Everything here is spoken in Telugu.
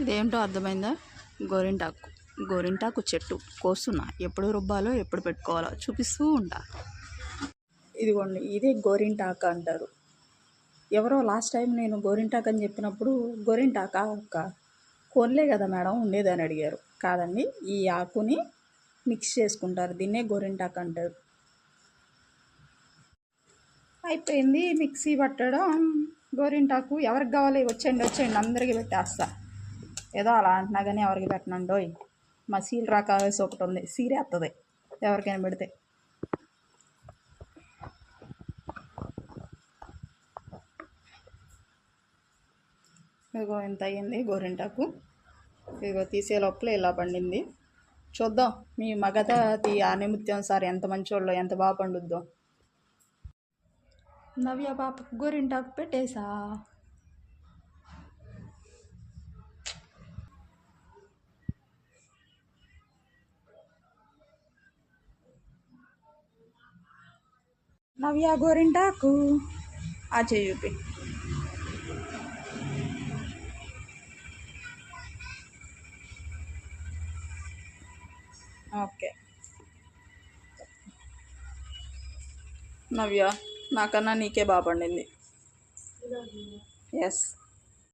ఇదేంటో అర్థమైందా? గోరింటాకు. గోరింటాకు చెట్టు. కోస్తున్నా. ఎప్పుడు రుబ్బాలో ఎప్పుడు పెట్టుకోవాలో చూపిస్తూ ఉంటా. ఇదిగోండి ఇదే గోరింటాక అంటారు. ఎవరో లాస్ట్ టైం నేను గోరింటాకు అని చెప్పినప్పుడు గోరింటాక అక్క? కోన్లే కదా మేడం ఉండేదని అడిగారు. కాదండి ఈ ఆకుని మిక్స్ చేసుకుంటారు. దీన్నే గోరింటాకు అంటారు. అయిపోయింది. మిక్సీ పట్టడం గోరింటాకు ఎవరికి కావాలి వచ్చేయండి వచ్చేయండి అందరికీ పెట్టేస్తా. ఏదో అలా అంటున్నా కానీ ఎవరికి పెట్టనండోయ్ మా సీల్ రాకాల్సి ఒకటి ఉంది సీరేస్తుంది ఎవరికైనా పెడితే. ఇదిగో ఇంత అయ్యింది గోరింటాకు. ఇదిగో తీసే లోపల ఇలా పండింది. చూద్దాం మీ మగత తీ ఆనిముత్యం సార్ ఎంత మంచోళ్ళో ఎంత బాగా పండుద్దో. నవ్య పాపకు గోరింటాకు పెట్టేసా నవ్య గోరింటాకు ఆ చేయి చూపి ఓకే నవ్య నాకన్నా నీకే బాగా పండింది. ఎస్